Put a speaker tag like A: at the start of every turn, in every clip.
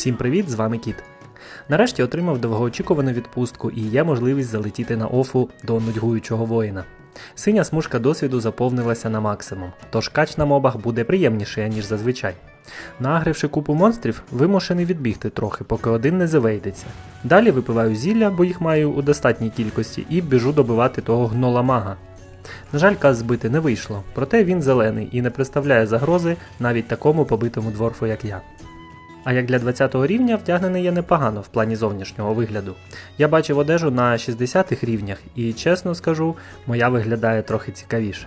A: Всім привіт, з вами Кіт. Нарешті отримав довгоочікувану відпустку і є можливість залетіти на офу до нудьгуючого воїна. Синя смужка досвіду заповнилася на максимум, тож кач на мобах буде приємніший, ніж зазвичай. Нагривши купу монстрів, вимушений відбігти трохи, поки один не завейдеться. Далі випиваю зілля, бо їх маю у достатній кількості, і біжу добивати того гнола мага. На жаль, каз збити не вийшло, проте він зелений і не представляє загрози навіть такому побитому дворфу, як я. А як для 20 рівня вдягнений я непогано в плані зовнішнього вигляду. Я бачив одежу на 60-х рівнях і, чесно скажу, моя виглядає трохи цікавіше.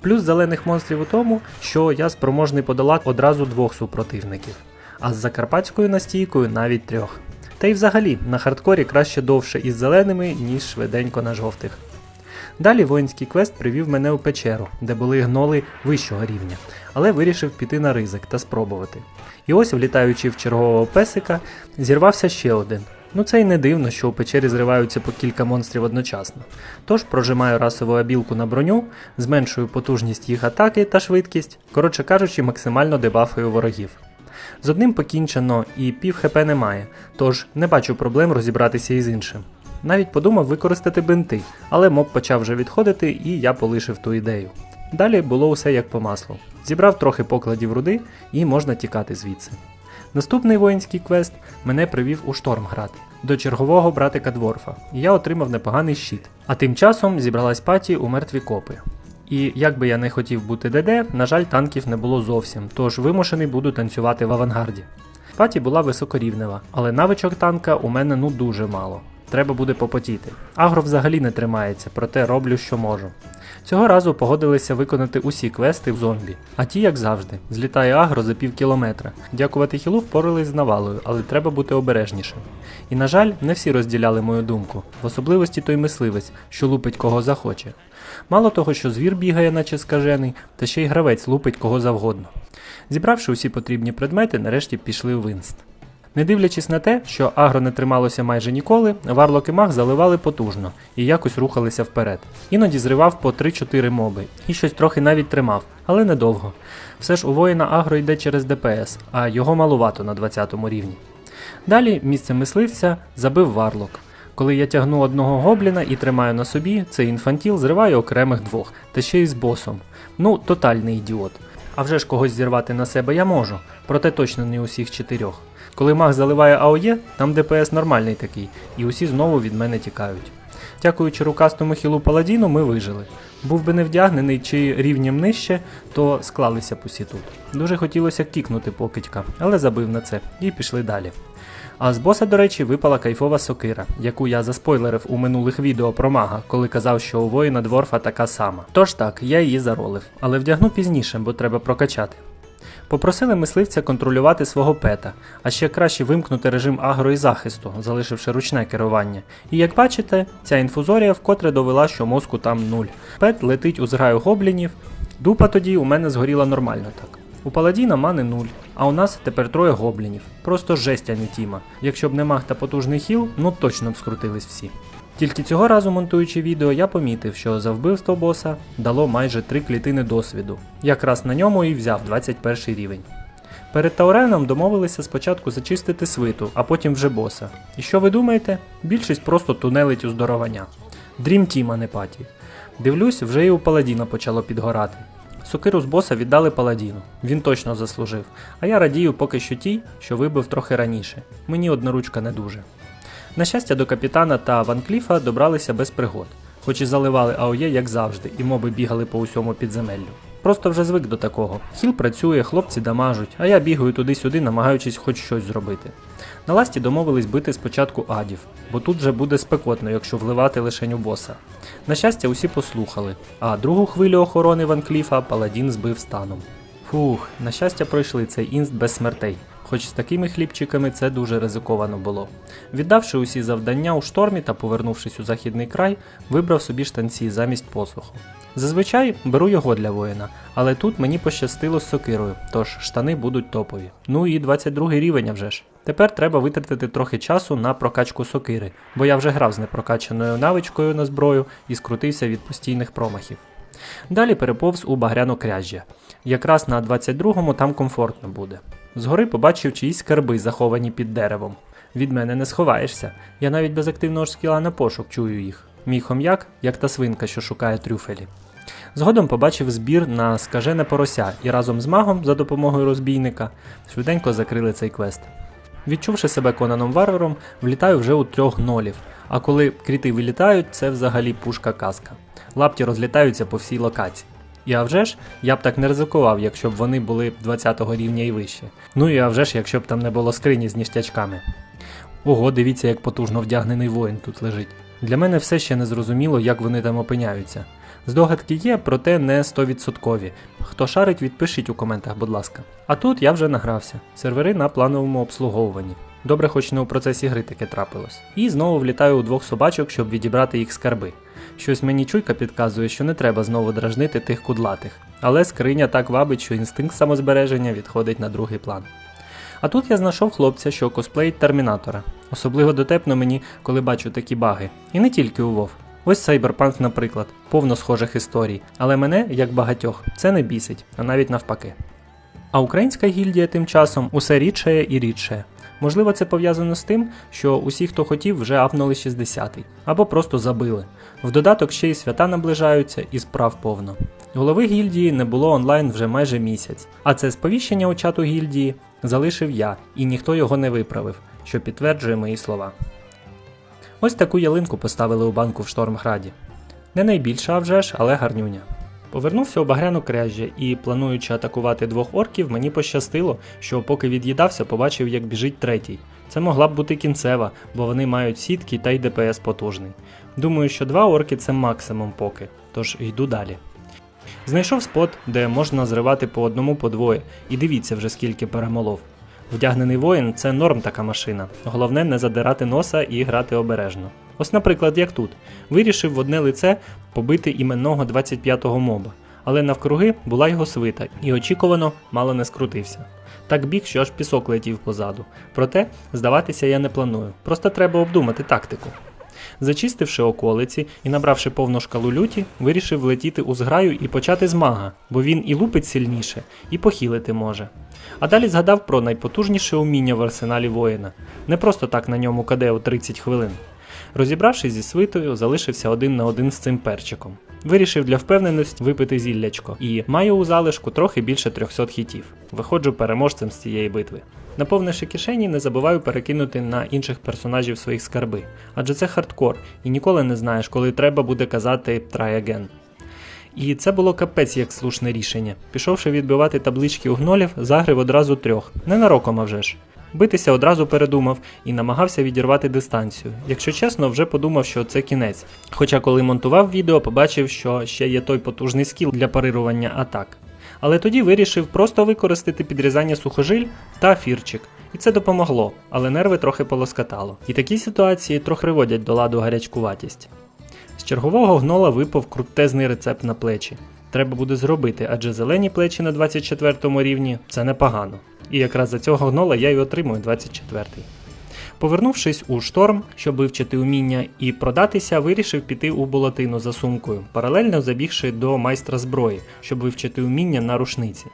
A: Плюс зелених монстрів у тому, що я спроможний подолати одразу двох супротивників, а з закарпатською настійкою навіть трьох. Та й взагалі на хардкорі краще довше із зеленими, ніж швиденько на жовтих. Далі воїнський квест привів мене у печеру, де були гноли вищого рівня, але вирішив піти на ризик та спробувати. І ось, влітаючи в чергового песика, зірвався ще один. Ну це й не дивно, що у печері зриваються по кілька монстрів одночасно. Тож прожимаю расову абілку на броню, зменшую потужність їх атаки та швидкість, коротше кажучи, максимально дебафую ворогів. З одним покінчено і пів хп немає, тож не бачу проблем розібратися із іншим. Навіть подумав використати бинти, але моб почав вже відходити і я полишив ту ідею. Далі було усе як по маслу. Зібрав трохи покладів руди і можна тікати звідси. Наступний воїнський квест мене привів у Штормград до чергового братика Дворфа, і я отримав непоганий щит. А тим часом зібралась паті у мертві копи. І як би я не хотів бути ДД, на жаль, танків не було зовсім, тож вимушений буду танцювати в авангарді. Паті була високорівнева, але навичок танка у мене ну дуже мало. Треба буде попотіти. Агро взагалі не тримається, проте роблю, що можу. Цього разу погодилися виконати усі квести в зомбі, а ті, як завжди, злітає агро за пів кілометра. Дякувати хілу впорались з навалою, але треба бути обережнішим. І на жаль, не всі розділяли мою думку, в особливості той мисливець, що лупить кого захоче. Мало того, що звір бігає, наче скажений, та ще й гравець лупить кого завгодно. Зібравши усі потрібні предмети, нарешті пішли в інст. Не дивлячись на те, що агро не трималося майже ніколи, варлок і маг заливали потужно і якось рухалися вперед. Іноді зривав по 3-4 моби і щось трохи навіть тримав, але недовго. Все ж у воїна агро йде через ДПС, а його малувато на 20 рівні. Далі місце мисливця забив варлок. Коли я тягну одного гобліна і тримаю на собі, цей інфантіл зриває окремих двох, та ще й з босом. Ну, тотальний ідіот. А вже ж когось зірвати на себе я можу, проте точно не усіх чотирьох. Коли маг заливає АОЄ, там ДПС нормальний такий, і усі знову від мене тікають. Дякуючи рукастому хілу паладіну, ми вижили. Був би не вдягнений чи рівнем нижче, то склалися б усі тут. Дуже хотілося кікнути покидька, але забив на це і пішли далі. А з боса, до речі, випала кайфова сокира, яку я заспойлерив у минулих відео про мага, коли казав, що у воїна дворфа така сама. Тож так, я її заролив, але вдягну пізніше, бо треба прокачати. Попросили мисливця контролювати свого пета, а ще краще вимкнути режим агро і захисту, залишивши ручне керування. І як бачите, ця інфузорія вкотре довела, що мозку там нуль. Пет летить у зграю гоблінів, дупа тоді у мене згоріла нормально так. У паладіна мани нуль, а у нас тепер троє гоблінів. Просто жесть, а не тіма. Якщо б не маг та потужний хіл, ну точно б скрутились всі. Тільки цього разу, монтуючи відео, я помітив, що за вбивство боса дало майже 3 клітини досвіду. Якраз на ньому і взяв 21 рівень. Перед Тауреном домовилися спочатку зачистити свиту, а потім вже боса. І що ви думаєте? Більшість просто тунелить у здоровання. Дрім Тім, а не паті. Дивлюсь, вже і у паладіна почало підгорати. Сокиру з боса віддали паладіну. Він точно заслужив. А я радію поки що тій, що вибив трохи раніше. Мені одноручка не дуже. На щастя, до капітана та Ван Кліфа добралися без пригод, хоч і заливали АОЄ, як завжди, і моби бігали по усьому підземеллю. Просто вже звик до такого. Хіл працює, хлопці дамажуть, а я бігаю туди-сюди, намагаючись хоч щось зробити. На ласті домовились бити спочатку адів, бо тут вже буде спекотно, якщо вливати лишень у боса. На щастя, усі послухали, а другу хвилю охорони Ван Кліфа паладін збив станом. Фух, на щастя, пройшли цей інст без смертей. Хоч з такими хлібчиками це дуже ризиковано було. Віддавши усі завдання у штормі та повернувшись у західний край, вибрав собі штанці замість посуху. Зазвичай беру його для воїна, але тут мені пощастило з сокирою, тож штани будуть топові. Ну і 22 рівень вже ж. Тепер треба витратити трохи часу на прокачку сокири, бо я вже грав з непрокачаною навичкою на зброю і скрутився від постійних промахів. Далі переповз у багряно кряжжя. Якраз на 22-му там комфортно буде. Згори побачив чиїсь скарби, заховані під деревом. Від мене не сховаєшся. Я навіть без активного ж скіла на пошук чую їх. Мій хом'як, як та свинка, що шукає трюфелі. Згодом побачив збір на скажене порося і разом з магом за допомогою розбійника швиденько закрили цей квест. Відчувши себе Конаном Варваром, влітаю вже у трьох нолів. А коли кріти вилітають, це взагалі пушка казка. Лапті розлітаються по всій локації. І а вже ж, я б так не ризикував, якщо б вони були 20 рівня і вище. Ну і а вже ж, якщо б там не було скрині з ніштячками. Ого, дивіться, як потужно вдягнений воїн тут лежить. Для мене все ще не зрозуміло, як вони там опиняються. Здогадки є, проте не 100%. Хто шарить, відпишіть у коментах, будь ласка. А тут я вже награвся. Сервери на плановому обслуговуванні. Добре, хоч не у процесі гри таке трапилось. І знову влітаю у двох собачок, щоб відібрати їх скарби. Щось мені чуйка підказує, що не треба знову дражнити тих кудлатих. Але скриня так вабить, що інстинкт самозбереження відходить на другий план. А тут я знайшов хлопця, що косплеїть термінатора. Особливо дотепно мені, коли бачу такі баги. І не тільки у Вов. Ось Cyberpunk, наприклад, повно схожих історій. Але мене, як багатьох, це не бісить, а навіть навпаки. А українська гільдія тим часом усе рідшає і рідшає. Можливо, це пов'язано з тим, що усі, хто хотів, вже апнули 60-й, або просто забили. В додаток ще й свята наближаються і справ повно. Голови гільдії не було онлайн вже майже місяць, а це сповіщення у чату гільдії залишив я, і ніхто його не виправив, що підтверджує мої слова. Ось таку ялинку поставили у банку в Штормграді. Не найбільша, а вже ж, але гарнюня. Повернувся у багряну кряжжя і, плануючи атакувати двох орків, мені пощастило, що поки від'їдався, побачив, як біжить третій. Це могла б бути кінцева, бо вони мають сітки та й ДПС потужний. Думаю, що два орки це максимум поки, тож йду далі. Знайшов спот, де можна зривати по одному по двоє, і дивіться вже скільки перемолов. Вдягнений воїн це норм така машина. Головне не задирати носа і грати обережно. Ось, наприклад, як тут. Вирішив в одне лице побити іменного 25-го моба, але навкруги була його свита, і очікувано мало не скрутився. Так біг, що аж пісок летів позаду. Проте здаватися я не планую, просто треба обдумати тактику. Зачистивши околиці і набравши повну шкалу люті, вирішив влетіти у зграю і почати з мага, бо він і лупить сильніше, і похилити може. А далі згадав про найпотужніше уміння в арсеналі воїна. Не просто так на ньому каде у 30 хвилин. Розібравшись зі свитою, залишився один на один з цим перчиком. Вирішив для впевненості випити зіллячко і маю у залишку трохи більше 300 хітів. Виходжу переможцем з цієї битви. Наповнивши кишені, не забуваю перекинути на інших персонажів своїх скарби, адже це хардкор, і ніколи не знаєш, коли треба буде казати «try again». І це було капець як слушне рішення. Пішовши відбивати таблички у гнолів, загрив одразу трьох, ненароком а вже ж. Битися одразу передумав і намагався відірвати дистанцію. Якщо чесно, вже подумав, що це кінець. Хоча коли монтував відео, побачив, що ще є той потужний скіл для парирування атак. Але тоді вирішив просто використати підрізання сухожиль та фірчик. І це допомогло, але нерви трохи полоскатало. І такі ситуації трохи приводять до ладу гарячкуватість. З чергового гнола випав крутезний рецепт на плечі. Треба буде зробити, адже зелені плечі на 24 рівні це непогано. І якраз за цього гнола я й отримую 24-й. Повернувшись у шторм, щоб вивчити уміння і продатися, вирішив піти у болотину за сумкою, паралельно забігши до майстра зброї, щоб вивчити уміння на рушниці.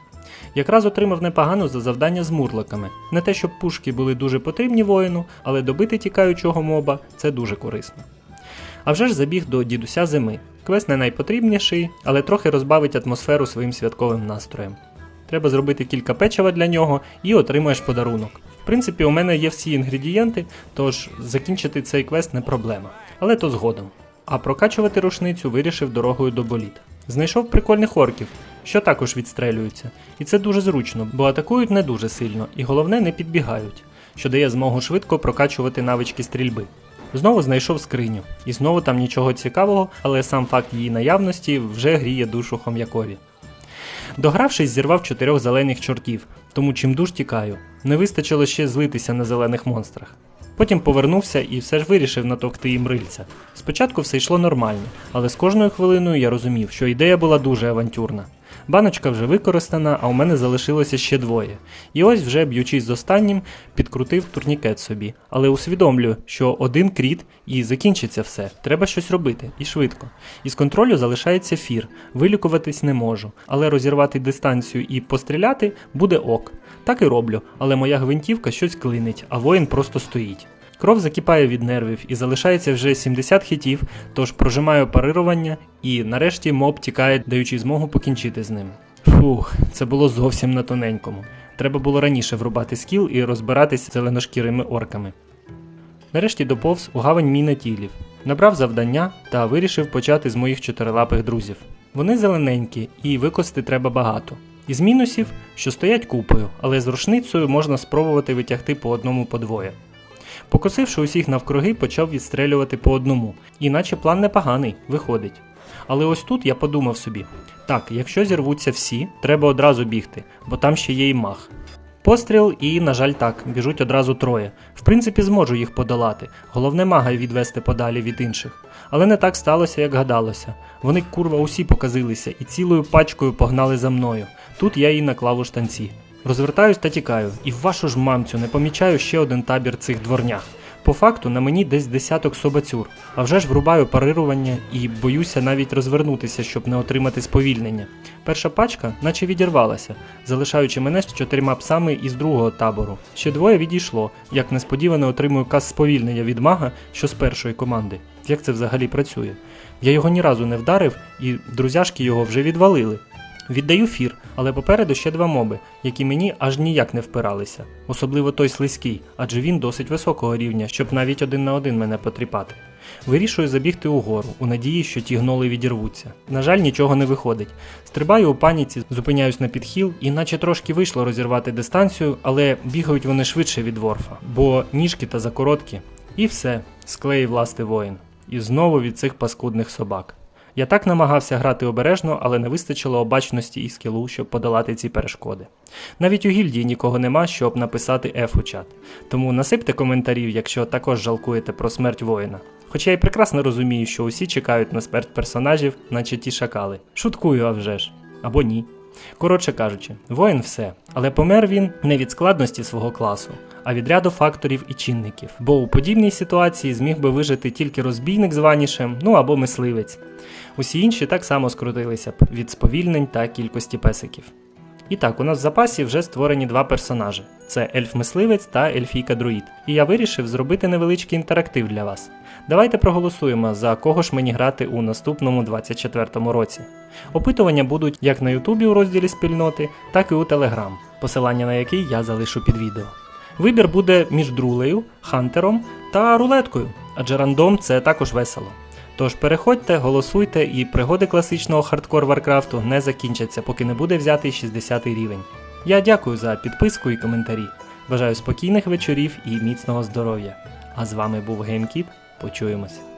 A: Якраз отримав непогано за завдання з мурликами. Не те, щоб пушки були дуже потрібні воїну, але добити тікаючого моба це дуже корисно. А вже ж забіг до дідуся зими. Квест не найпотрібніший, але трохи розбавить атмосферу своїм святковим настроєм. Треба зробити кілька печива для нього і отримаєш подарунок. В принципі, у мене є всі інгредієнти, тож закінчити цей квест не проблема. Але то згодом. А прокачувати рушницю вирішив дорогою до боліт. Знайшов прикольних орків, що також відстрелюються. І це дуже зручно, бо атакують не дуже сильно, і головне не підбігають, що дає змогу швидко прокачувати навички стрільби. Знову знайшов скриню, і знову там нічого цікавого, але сам факт її наявності вже гріє душу хом'якові. Догравшись, зірвав чотирьох зелених чортів, тому чим дуж тікаю. Не вистачило ще злитися на зелених монстрах. Потім повернувся і все ж вирішив натовкти їм рильця. Спочатку все йшло нормально, але з кожною хвилиною я розумів, що ідея була дуже авантюрна. Баночка вже використана, а у мене залишилося ще двоє. І ось вже б'ючись з останнім, підкрутив турнікет собі. Але усвідомлюю, що один кріт і закінчиться все. Треба щось робити і швидко. Із контролю залишається фір. Вилікуватись не можу, але розірвати дистанцію і постріляти буде ок. Так і роблю, але моя гвинтівка щось клинить, а воїн просто стоїть. Кров закипає від нервів і залишається вже 70 хітів, тож прожимаю парирування і нарешті моб тікає, даючи змогу покінчити з ним. Фух, це було зовсім на тоненькому. Треба було раніше врубати скіл і розбиратись зеленошкірими орками. Нарешті доповз у гавань мінетілів, набрав завдання та вирішив почати з моїх чотирилапих друзів. Вони зелененькі і викости треба багато. Із мінусів, що стоять купою, але з рушницею можна спробувати витягти по одному по двоє. Покосивши усіх навкруги, почав відстрелювати по одному, іначе план непоганий, виходить. Але ось тут я подумав собі: так, якщо зірвуться всі, треба одразу бігти, бо там ще є і мах. Постріл, і, на жаль, так, біжуть одразу троє. В принципі, зможу їх подолати. Головне мага відвести подалі від інших. Але не так сталося, як гадалося. Вони курва усі показилися і цілою пачкою погнали за мною. Тут я і наклав у штанці. Розвертаюсь та тікаю, і в вашу ж мамцю не помічаю ще один табір цих дворнях. По факту на мені десь десяток собацюр, а вже ж врубаю парирування і боюся навіть розвернутися, щоб не отримати сповільнення. Перша пачка наче відірвалася, залишаючи мене з чотирма псами із другого табору. Ще двоє відійшло, як несподівано отримую каз сповільнення від мага, що з першої команди. Як це взагалі працює? Я його ні разу не вдарив, і друзяшки його вже відвалили. Віддаю фір, але попереду ще два моби, які мені аж ніяк не впиралися, особливо той слизький, адже він досить високого рівня, щоб навіть один на один мене потріпати. Вирішую забігти угору, у надії, що ті гноли відірвуться. На жаль, нічого не виходить. Стрибаю у паніці, зупиняюсь на підхіл, і наче трошки вийшло розірвати дистанцію, але бігають вони швидше від ворфа, бо ніжки та закороткі. І все, склеїв власти воїн. І знову від цих паскудних собак. Я так намагався грати обережно, але не вистачило обачності і скілу, щоб подолати ці перешкоди. Навіть у гільдії нікого нема, щоб написати F у чат. Тому насипте коментарів, якщо також жалкуєте про смерть воїна. Хоча я прекрасно розумію, що усі чекають на смерть персонажів, наче ті шакали. Шуткую, а вже ж. Або ні. Коротше кажучи, воїн все, але помер він не від складності свого класу, а від ряду факторів і чинників. Бо у подібній ситуації зміг би вижити тільки розбійник з ванішем, ну або мисливець. Усі інші так само скрутилися б від сповільнень та кількості песиків. І так, у нас в запасі вже створені два персонажі: це ельф-мисливець та ельфійка-друїд. І я вирішив зробити невеличкий інтерактив для вас. Давайте проголосуємо, за кого ж мені грати у наступному 24-му році. Опитування будуть як на Ютубі у розділі спільноти, так і у Телеграм, посилання на який я залишу під відео. Вибір буде між друлею, хантером та рулеткою, адже рандом це також весело. Тож переходьте, голосуйте, і пригоди класичного хардкор Варкрафту не закінчаться, поки не буде взятий 60 рівень. Я дякую за підписку і коментарі. Бажаю спокійних вечорів і міцного здоров'я. А з вами був GameKid. Почуємось.